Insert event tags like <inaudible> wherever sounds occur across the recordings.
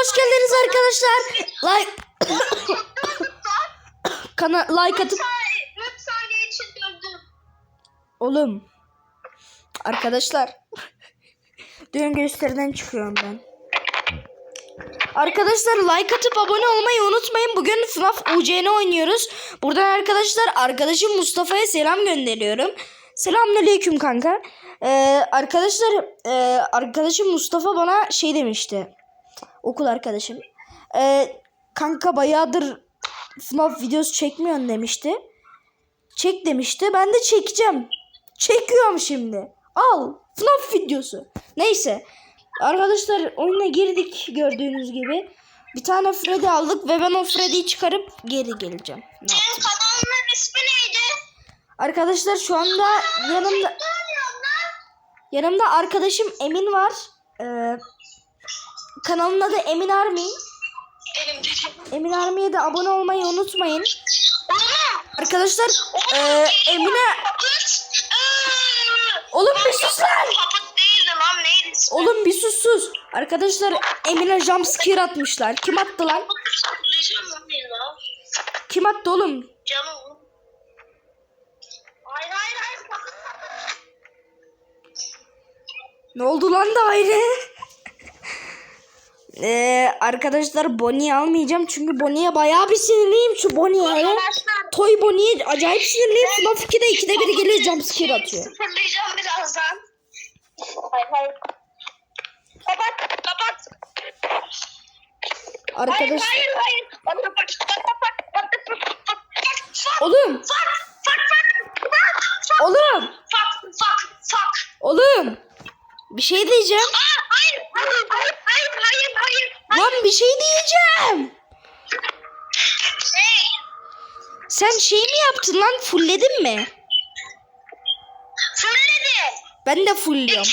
hoş geldiniz arkadaşlar. Like <coughs> Kana like atıp 4 saniye için döndüm. oğlum arkadaşlar dün gösteriden çıkıyorum ben. Arkadaşlar like atıp abone olmayı unutmayın. Bugün FNAF UCN oynuyoruz. Buradan arkadaşlar arkadaşım Mustafa'ya selam gönderiyorum. Selamünaleyküm kanka. Ee, arkadaşlar e, arkadaşım Mustafa bana şey demişti. Okul arkadaşım. Ee, kanka bayağıdır FNAF videosu çekmiyorsun demişti. Çek demişti. Ben de çekeceğim. Çekiyorum şimdi. Al. FNAF videosu. Neyse. Arkadaşlar oyuna girdik gördüğünüz gibi. Bir tane Freddy aldık ve ben o Freddy'yi çıkarıp geri geleceğim. Ne Senin kanalının ismi neydi? Arkadaşlar şu anda yanımda yanımda arkadaşım Emin var. Ee, kanalın adı Emin Army. Emin Army'ye de abone olmayı unutmayın. Arkadaşlar e, Emine. Oğlum bir sus lan. Oğlum bir sus sus. Arkadaşlar Emine jumpscare atmışlar. Kim attı lan? Kim attı oğlum? Ne oldu lan daire? Ee, arkadaşlar Bonnie'yi almayacağım çünkü Bonnie'ye bayağı bir sinirliyim şu Bonnie'ye. Toy Bonnie'ye acayip sinirliyim. Fluff 2'de 2'de biri geliyor jumpscare atıyor. Sıfırlayacağım birazdan. Hay hay. Kapat kapat. Arkadaş. Hayır hayır hayır. Oğlum. Oğlum. Oğlum. Bir şey diyeceğim. Aa! Sen şey mi yaptın lan? Fullledin mi? Fırladı. Ben de fullliyorum. <laughs>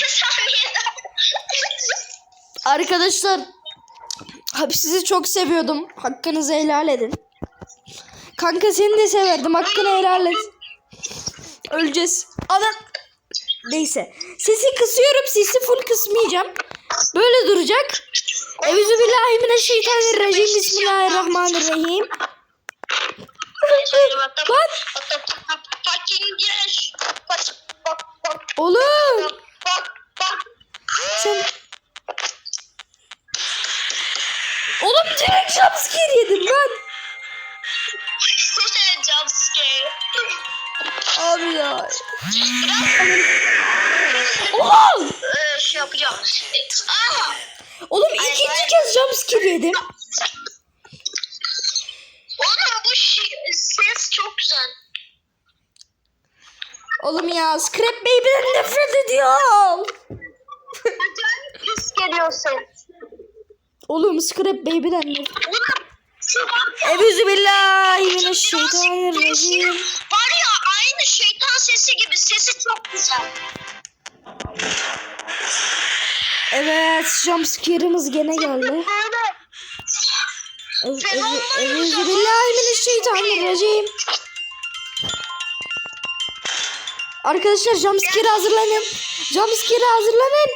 Arkadaşlar abi sizi çok seviyordum. Hakkınızı helal edin. Kanka seni de severdim. Hakkını helal et. Öleceğiz. Adam. Neyse. Sesi kısıyorum. Sesi full kısmayacağım. Böyle duracak. Euzubillahimineşşeytanirracim. Bismillahirrahmanirrahim. Lan Fucking yes. Oğlum. bak bak. Sen... Oğlum direkt jumpscare yedim lan. Scare. Abi ya. Ee, şey yapacağım. Oğlum ikinci kez jumpscare yedim. Oğlum bu şi- ses çok güzel. Oğlum ya Scrap Baby'den nefret ediyorum. Acayip pis geliyor ses. Oğlum Scrap Baby'den nefret. Euzubillahimineşşeytanirracim. Var ya aynı şeytan sesi gibi sesi çok güzel. Evet jumpscare'ımız gene geldi. Böyle Euzubillahimineşşeytanirracim. Arkadaşlar jumpscare hazırlanın. Jumpscare hazırlanın.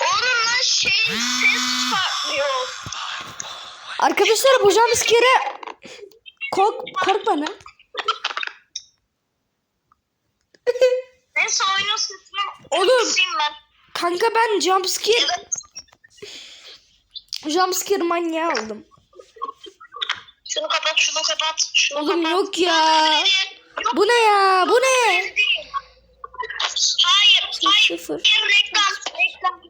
Oğlum lan şey ses patlıyor. Arkadaşlar bu jumpscare'e kork korkma lan. Neyse oyunun sesini Oğlum. ben. Kanka ben jumpscare. Jumpscare manyağı oldum. Şunu kapat, şunu kapat, şunu Oğlum kapat. yok ya. Yok, Bu ne ya? Bu ne? Hayır, hayır. Sıfır. Bir reklam, reklam.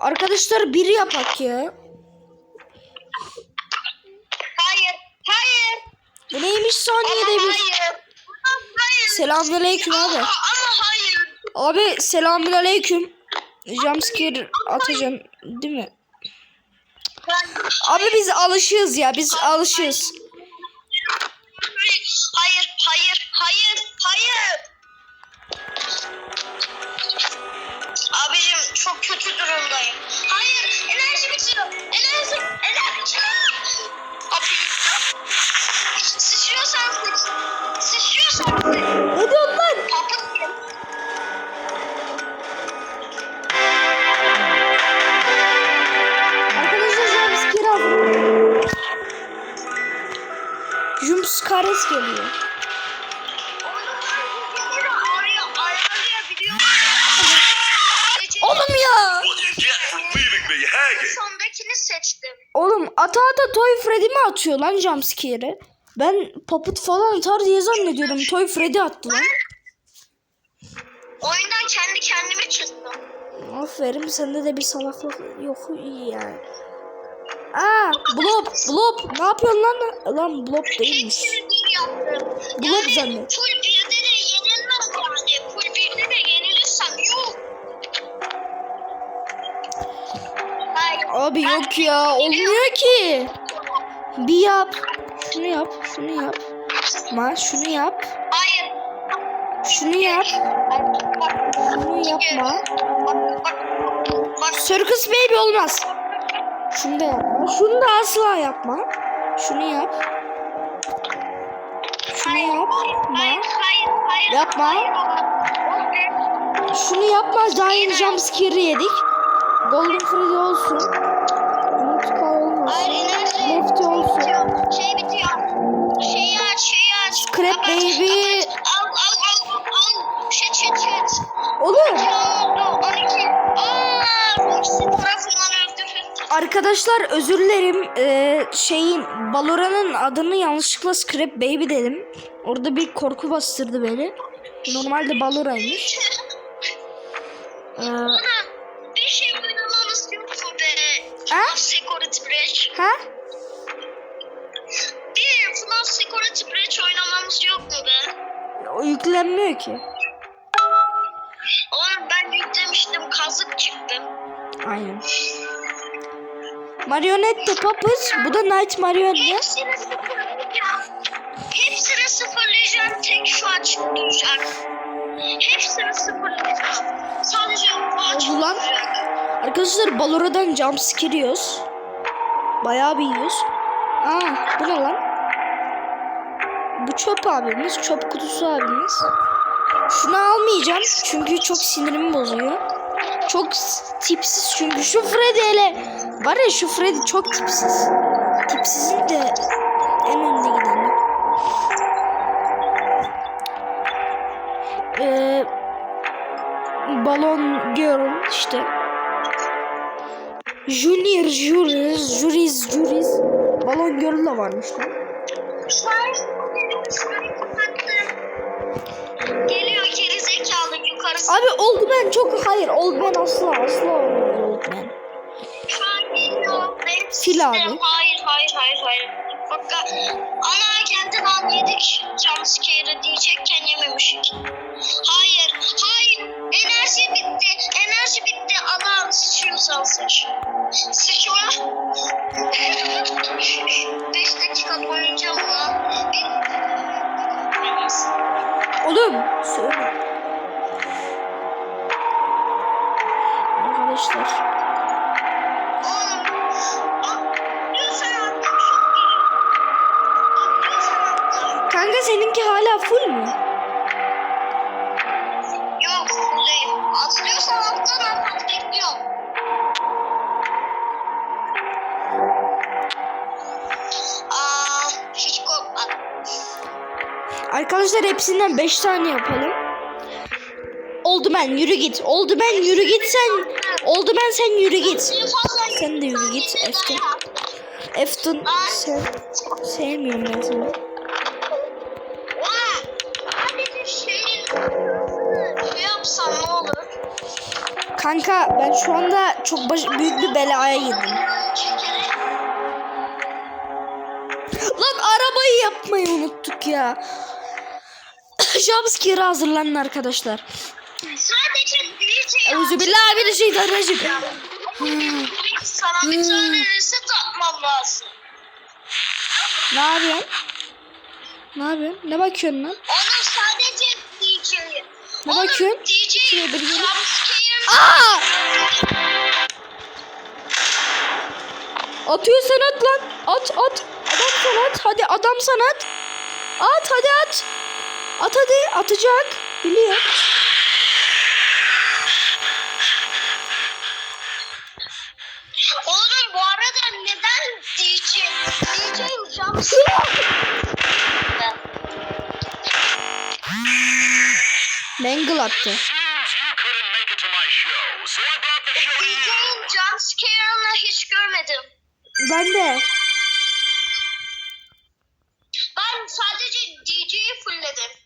Arkadaşlar biri yapak ya. Hayır, hayır. Bu neymiş saniyede bir. hayır. Hayır. Selamünaleyküm abi. Ama hayır. Abi selamünaleyküm. Jumpscare atacaksın değil mi? Abi biz alışığız ya. Biz alışığız. hayır, hayır, hayır, hayır. Abicim çok kötü durumdayım. Hayır, enerji bitiyor. Enerji, enerji. Kapıyı. Sıçıyorsan sıç. Sıçıyorsan sıç. Ne diyorsun ses geliyor. Oğlum ya. Sondakini seçtim. Oğlum ata ata Toy Freddy mi atıyor lan jumpscare'i? Ben Puppet falan atar diye zannediyordum. Toy Freddy attı lan. Oyundan kendi kendime çıktım. Aferin sende de bir salaklık yok iyi yani. Aa Blob Blob ne yapıyorsun lan? Lan Blob değilmiş. Blob zannet. Full 1'de de yenilmem yani. Full 1'de de yenilirsem yok. Hayır. Abi yok ya olmuyor ki. Bir yap. Şunu yap. Şunu yap. Ma şunu yap. Hayır. Şunu yap. Bak, Şunu yapma. Circus Baby olmaz. Şunu da yapma. Şunu da asla yapma. Şunu yap. Şunu Hayır, yapma. hayır, hayır, hayır. Yapma. Şunu yapma. Daha yeni jumpscare yedik. Golden Freddy olsun. Mutka olmasın. Lefty olsun. bitiyor. Şey bitiyor. Şeyi aç, şeyi aç. Scrap baby. Arkadaşlar özür dilerim. Ee, şeyin Balora'nın adını yanlışlıkla Scrap Baby dedim. Orada bir korku bastırdı beni. Normalde Balora'ymış. Ee, bir şey oynamamız yok mu be? Ha? FNAF Security Breach. ha? Bir FNAF Security Breach oynamamız yok mu be? O yüklenmiyor ki. Oğlum ben yüklemiştim, kazık çıktı. Aynen. Marionette Puppet. Bu da Night Marionette. Hepsini sıfırlayacağım. Hepsini sıfırlayacağım. Tek şu açık duracak. Hepsini sıfırlayacağım. Sadece bu açık Oldu lan. duracak. Arkadaşlar Balora'dan jumpscare yiyoruz. Bayağı bir yiyoruz. Aa bu ne lan? Bu çöp abimiz. Çöp kutusu abimiz. Şunu almayacağım. Çünkü çok sinirimi bozuyor. Çok tipsiz çünkü. Şu Freddy hele. Var ya şu Freddy çok tipsiz. Tipsizin de en önde gideni. Ee, balon girl işte. Junior Juris, Juris, Juris. Balon Girl da varmış lan. Geliyor geri yukarısı. Abi Old Man çok hayır. Old Man asla asla olmaz Old Man. Şu an geliyor. Benim Fil abi. Hayır hayır hayır hayır. Bak ana agenten an yedik. Jumpscare'ı diyecekken yememişik. Hayır hayır. Enerji bitti. Enerji bitti. Ana sıçıyorsan sıç. Sıçma. <laughs> Beş dakika boyunca? Bir... Oğlum söyle. Arkadaşlar hepsinden 5 tane yapalım. Oldu ben yürü git. Oldu ben yürü git sen. Oldu ben sen yürü git. Sen de yürü git, Eftin. Efton sen sevmiyorum ben seni. Kanka ben şu anda çok baş, büyük bir belaya girdim. Lan arabayı yapmayı unuttuk ya. Jumpscare hazırlanın arkadaşlar. sadece DJ Euzubillahimineşşeytanirracim. Sana bir tane reset atmam lazım. Ne yapıyorsun? Ne yapıyorsun? Ne bakıyorsun lan? Onun sadece DJ'yi. Ne Onun bakıyorsun? DJ Şuraya bir gelin. jumpscare Aa! Atıyorsan at lan. At at. Adam sana at. Hadi adam sana at. At hadi at. At hadi atacak. Biliyor. Oğlum bu arada neden DJ DJ Jamsi Mangle attı. DJ'in jumpscare'ını hiç görmedim. Ben de. Ben sadece DJ'yi fullledim.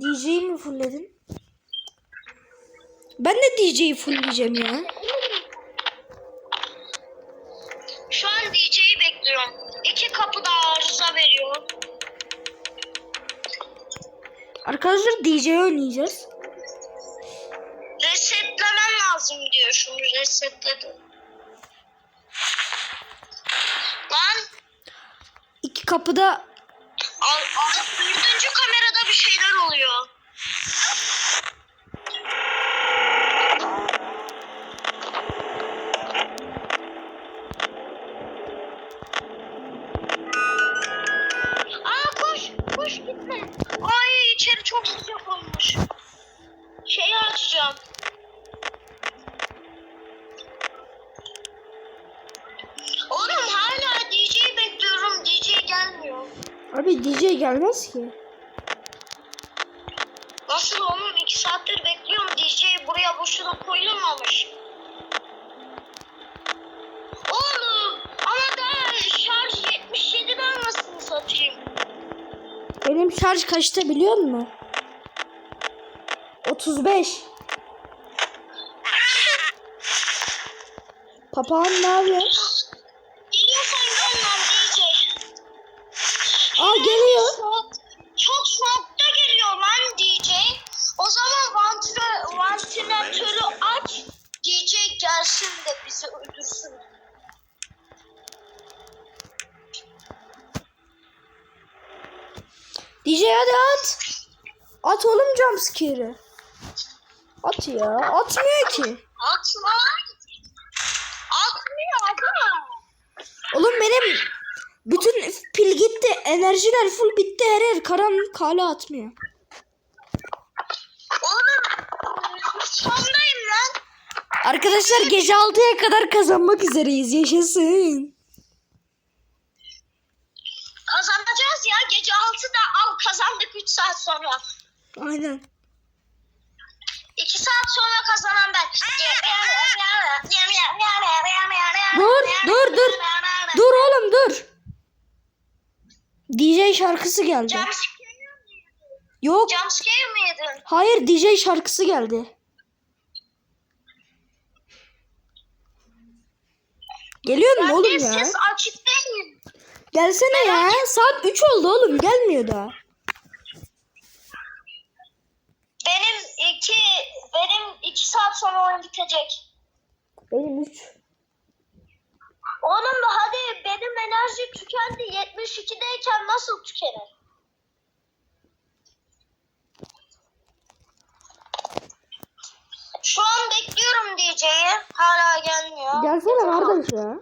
DJ'yi mi fullledin? Ben de DJ'yi fullleyeceğim ya. Şu an DJ'yi bekliyorum. İki kapı da arıza veriyor. Arkadaşlar DJ oynayacağız. Resetlemem lazım diyor şunu resetledim. Lan İki kapıda al, al, dördüncü kamerada bir şeyler oluyor. Aa koş, koş gitme. Ay içeri çok sıcak olmuş. Şeyi açacağım. Abi DJ gelmez ki. Nasıl oğlum? iki saattir bekliyorum. DJ'yi buraya boşuna koyulmamış. Oğlum ama daha şarj 77'den nasıl satayım? Benim şarj kaçta biliyor musun? 35. <laughs> Papağan ne yapıyor? Bizi öldürsün. DJ hadi at. At oğlum jumpscare'ı. At ya. Atmıyor ki. Atma. Atmıyor adam. Oğlum benim bütün pil gitti. Enerjiler full bitti. Her yer karanlık hala atmıyor. Oğlum sondayım lan. Arkadaşlar gece 6'ya kadar kazanmak üzereyiz. Yaşasın. Kazanacağız ya. Gece 6'da al kazandık 3 saat sonra. Aynen. 2 saat sonra kazanan ben. Dur, dur, dur. Dur oğlum dur. DJ şarkısı geldi. Jumpscare Yok. Jumpscare mi yedin? Hayır DJ şarkısı geldi. Geliyor mu oğlum ya? ses açık değil. Gelsene ya. Saat 3 oldu oğlum. Gelmiyor daha. Benim iki, benim iki saat sonra oyun bitecek. Benim 3. Oğlum hadi benim enerji tükendi. 72'deyken nasıl tükenir? Şu an bekliyorum DJ'yi. Hala gelmiyor. Gelsene kardeş ya.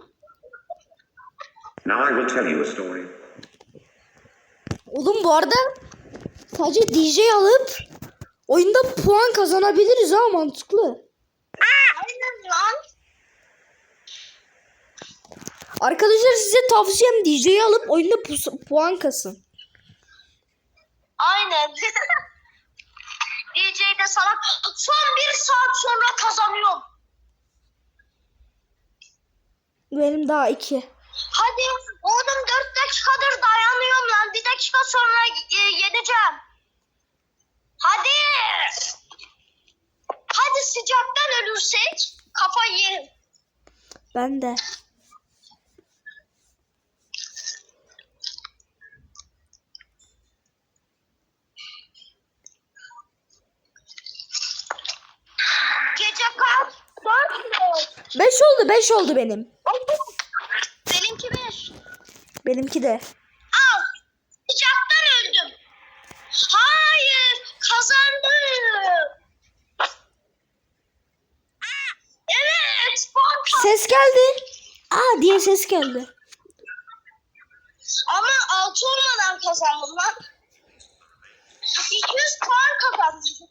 Now I will tell you a story. Oğlum bu arada sadece DJ alıp oyunda puan kazanabiliriz ha mantıklı. Aynen lan. Arkadaşlar size tavsiyem DJ'yi alıp oyunda pu- puan kasın. Aynen. <laughs> DJ de sana son bir saat sonra kazanıyorum. Benim daha 2. Hadi oğlum dört dakikadır dayanıyorum lan. Bir dakika sonra e, yeneceğim. Hadi. Hadi sıcaktan ölürsek kafa yerim. Ben de. Gece kaç? Dört? 5 oldu 5 oldu benim. Benimki beş. Benimki de. Al. Sıcaktan öldüm. Hayır. Kazandım. Evet. Banka. Ses geldi. Aa diye ses geldi. Ama altı olmadan kazandım lan. 200 puan kazandım.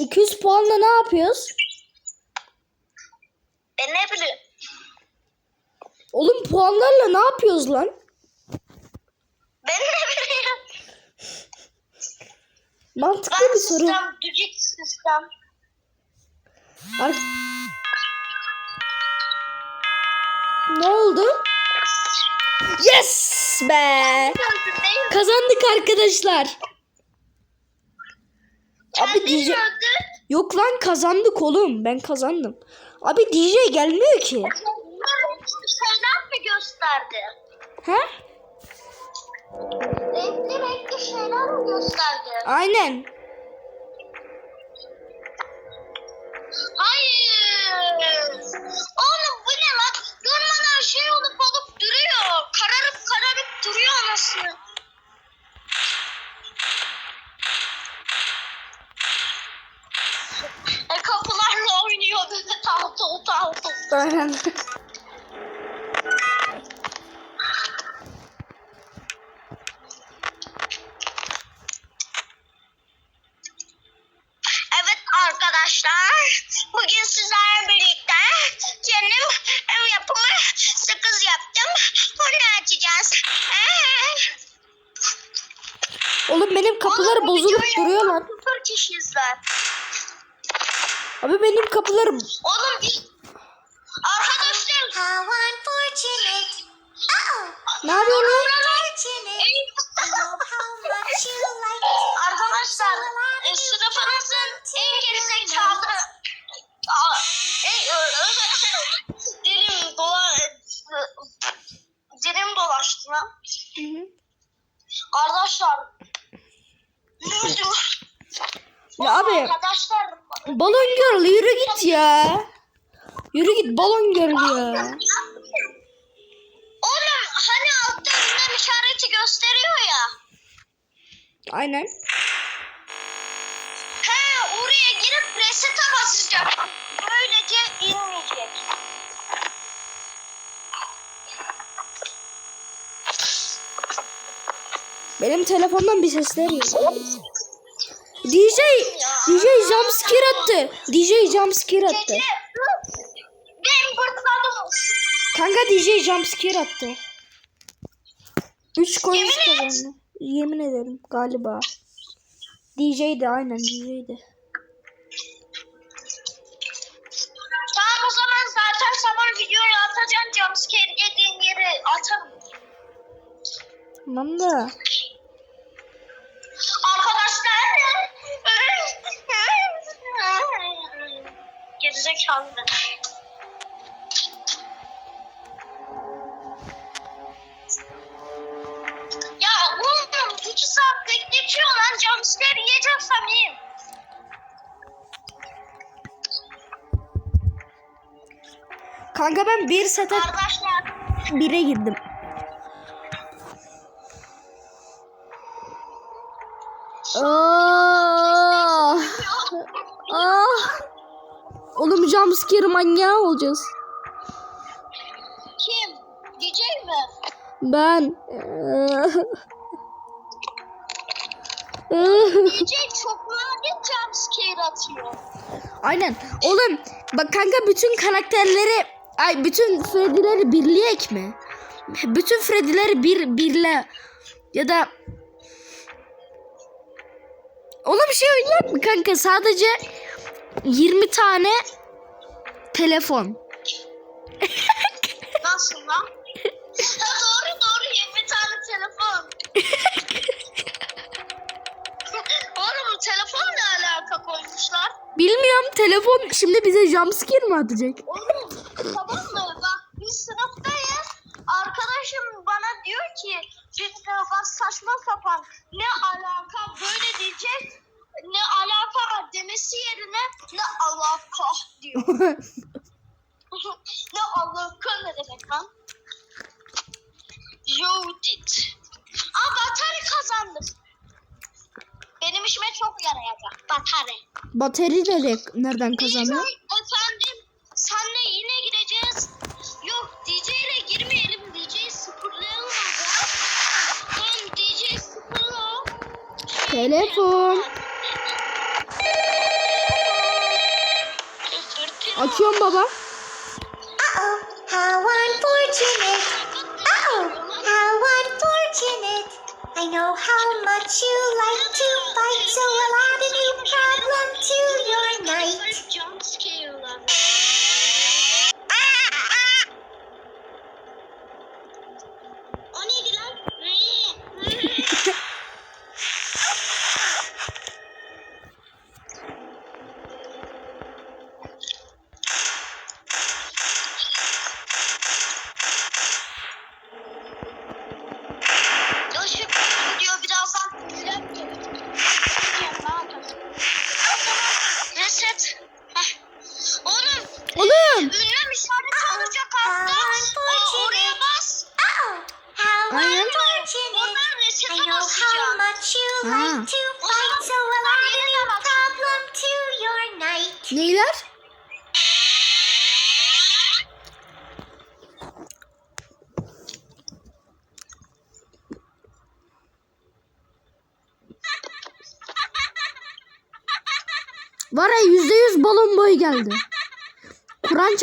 200 puanla ne yapıyoruz? Ben ne bileyim. Oğlum puanlarla ne yapıyoruz lan? Ben ne bileyim. Mantıklı Ben bir soru. sistem, düdük sistem. Ar- ne oldu? Yes be! Kazandık arkadaşlar. Abi DJ yok lan kazandık oğlum. Ben kazandım. Abi DJ gelmiyor ki. Şeyler mi gösterdi? He? Renkli renkli şeyler mi gösterdi? Aynen. Hayır. Oğlum bu ne lan? Durmadan şey olup olup Aynen. Evet arkadaşlar, bugün sizlerle birlikte kendim ev yapımı sakız yaptım. Onu açacağız. Ee, Oğlum benim kapılar bozulup duruyor lan. Abi benim kapılarım Oğlum biz... Ya abi Arkadaşlar balon girl yürü git ya. Yürü git balon girl ya. Oğlum hani altta ünlem işareti gösteriyor ya. Aynen. He oraya girip reset'e basacak. Böylece inmeyecek. Benim telefondan bir sesler geliyor. DJ DJ jumpscare attı. DJ jumpscare attı. Ben bırtladım. Kanka DJ jumpscare attı. 3 coins kazandı. Yemin ederim galiba. DJ'di aynen DJ'di. Tamam o zaman zaten sabah videoyu atacağım jumpscare yediğin yeri atarım. Tamam da. Arkadaşlar. Gerizekalı. Ya oğlum iki saat bekletiyor lan jumpscare yiyeceksem yiyeyim. Kanka ben bir sete Arkadaşlar 1'e girdim. Ah. Ah. Oğlum jumpscare manyağı olacağız. kim? DJ mi? Ben. DJ çok nadir jumpscare atıyor. Aynen. Oğlum bak kanka bütün karakterleri ay bütün Freddy'leri birleyek mi? Bütün Freddy'leri bir birle ya da Oğlum bir şey oynayalım mı kanka? Sadece 20 tane telefon. Nasıl lan? doğru doğru 20 tane telefon. Oğlum telefon ne alaka koymuşlar? Bilmiyorum telefon şimdi bize jumpscare mi atacak? Oğlum tamam mı? Bak biz sınıftayız. Arkadaşım bana diyor ki biz de bak saçma sapan ne alaka böyle diyecek ne alaka demesi yerine ne alaka diyor. <laughs> ne alaka ne demek lan? You did. Aa batarya kazandım. Benim işime çok yarayacak batarya. Batarya nerede, nereden kazanıyor? efendim senle yine gireceğiz. Yok DJ ile girmeyelim. DJ'yi sıfırlayalım. Tamam DJ sıfırla. Telefon. Açıyorum baba. Uh-oh, how unfortunate. Uh-oh, how unfortunate. I know how much you like to fight, so I'll add a new problem to your night.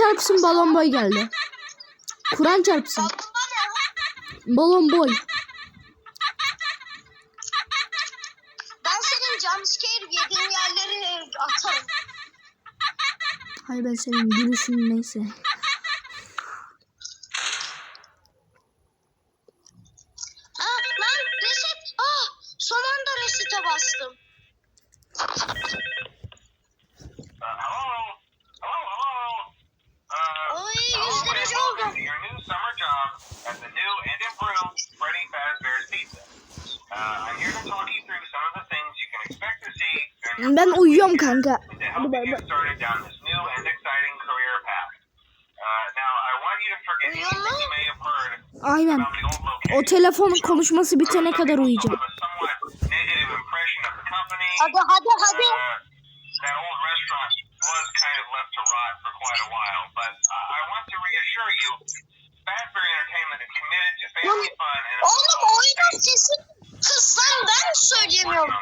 çarpsın balon boy geldi. Kur'an çarpsın. Balon boy. Ben senin jumpscare yediğin yerleri atarım. Hayır ben senin gülüşün neyse. kanka. Bu bay bay. Aynen. O telefonun konuşması bitene kadar uyuyacağım. Hadi hadi hadi. Oğlum oyunun sesi kıslan ben söylemiyorum.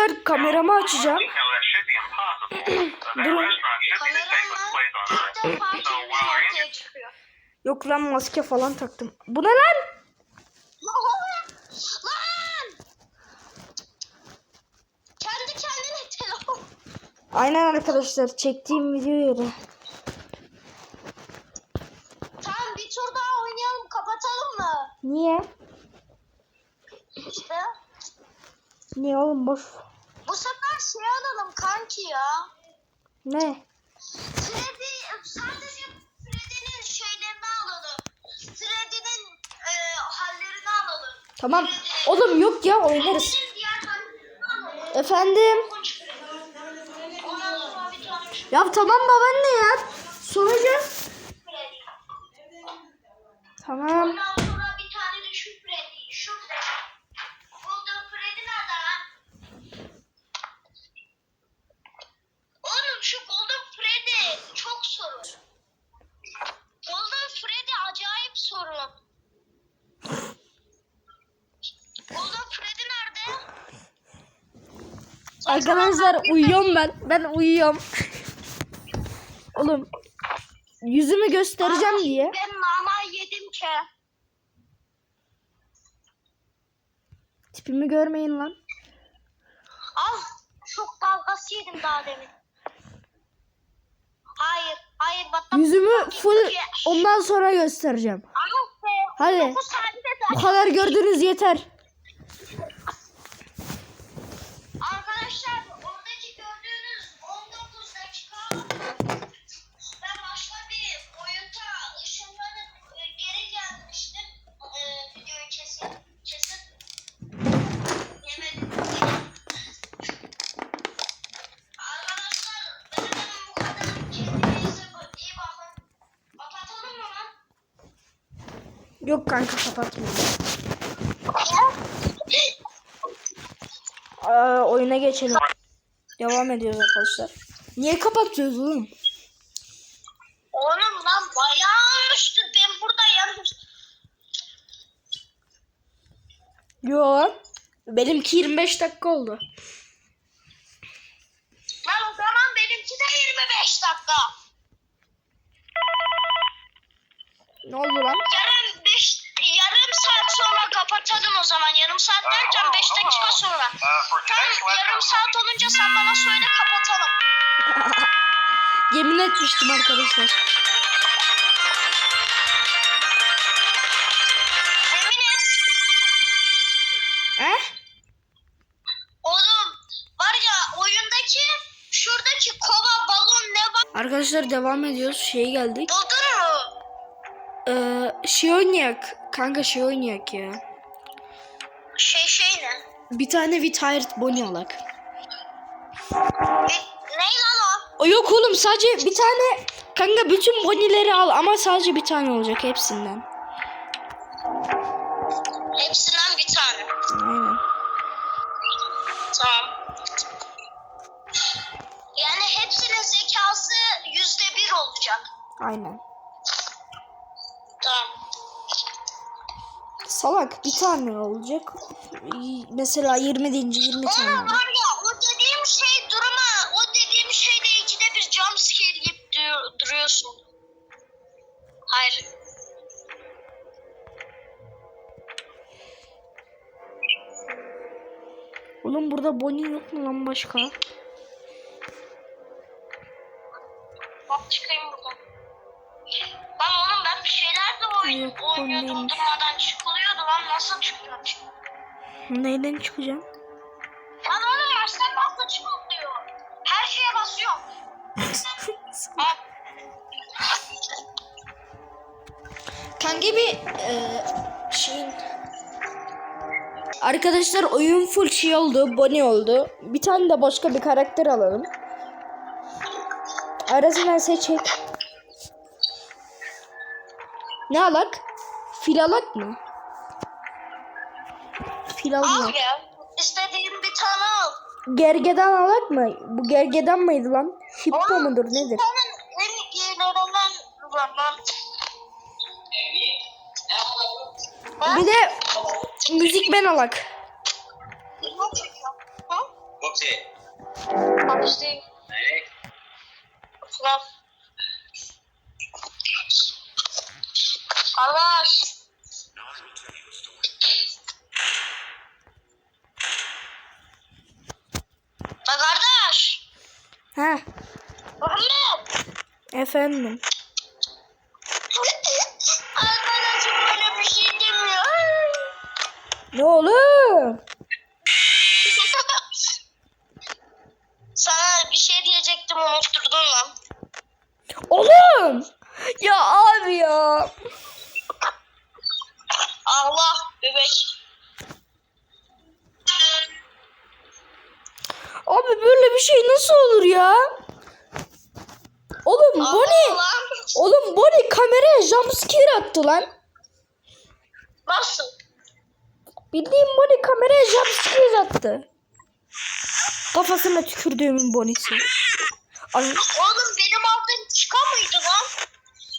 Arkadaşlar kameramı açacağım. Durun. Yok lan maske falan taktım. Bu ne lan? Kendi kendine Aynen arkadaşlar çektiğim video yeri. Tamam bir tur daha oynayalım kapatalım mı? Niye? İşte. Niye oğlum boş ki ya. Ne? Freddy, sadece Freddy'nin şeylerini alalım. Freddy'nin e, hallerini alalım. Tamam. Oğlum yok ya oynarız. Efendim? Ondan şey- Ya tamam babaanne ya. Sonucu. Freddy. Tamam. Ondan sorun. Golden Freddy acayip sorun. Golden Freddy nerede? Arkadaşlar uyuyorum ben. Ben uyuyorum. Oğlum yüzümü göstereceğim Ay, diye. Ben mama yedim ki. Tipimi görmeyin lan. Ah, Al. Şok dalgası yedim daha demin. Hayır. Yüzümü full ondan sonra göstereceğim. Hadi. Bu kadar gördünüz yeter. Yok kanka kapatmıyorum. Aa, oyuna geçelim. Devam ediyoruz arkadaşlar. Niye kapatıyoruz oğlum? Oğlum lan bayağı olmuştur. Ben burada yarım... Yo. Benimki 25 dakika oldu. Etmiştim arkadaşlar. He? Oğlum var ya oyundaki şuradaki kova balon ne var? Arkadaşlar devam ediyoruz. Şeye geldik. Buldun mu? Ee, şey oynayak. Kanka şey oynayak ya. Şey şey ne? Bir tane retired Bonnie alak. Yok oğlum sadece bir tane kanka bütün Bonnie'leri al ama sadece bir tane olacak hepsinden. Hepsinden bir tane. Aynen. Tamam. Yani hepsinin zekası yüzde bir olacak. Aynen. Tamam. Salak bir tane olacak. Mesela 20 deyince 20 tane. Olacak. var ya Oğlum burada Bonnie yok mu lan başka? Bak çıkayım buradan. Lan oğlum ben bir şeyler de oyun, Yok, oynuyor oynayayım. durdurmadan çıkılıyordu lan nasıl çıkıyor? Neyden çıkacağım? Lan oğlum baştan basla çıkılıyor. Her şeye basıyorum. <laughs> Kanka bir e, şeyin... Arkadaşlar oyun full şey oldu. Bonnie oldu. Bir tane de başka bir karakter alalım. Arasından seçek. Ne alak? Fil alak mı? Fil al almak. ya. İstediğin bir tane al. Gergedan alak mı? Bu gergedan mıydı lan? Hippo mudur nedir? Senin en iyilerinden var lan. Ha? Bir de müzik ben alak. Hapis değil. Hey. Sınav. Arkadaş. La kardeş. Ha, Muhammed. efendim. Ne oğlum? Sana bir şey diyecektim unutturdun lan. Oğlum! Ya abi ya. Allah bebek. Abi böyle bir şey nasıl olur ya? Oğlum Bonnie, Allah lan. oğlum Bonnie kameraya jumpscare attı lan. Nasıl? Bildiğin Bonnie kameraya jumpscare attı. Kafasına tükürdüğümün Bonnie'si. Ay, Oğlum benim aldığım çıka mıydı lan?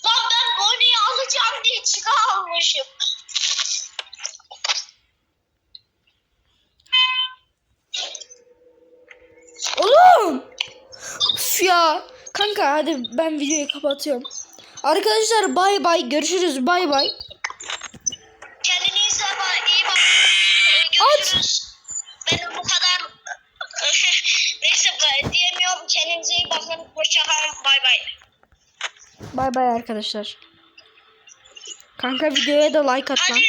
Lan ben Bonnie'yi alacağım diye çıka almışım. Oğlum! Üf ya. Kanka hadi ben videoyu kapatıyorum. Arkadaşlar bay bay görüşürüz bay bay. Benim bu kadar neyse bu- diyemiyorum. Kendinize iyi bakın. Hoşçakalın. Bay bay. Bay bay arkadaşlar. Kanka videoya da like at lan. Hadi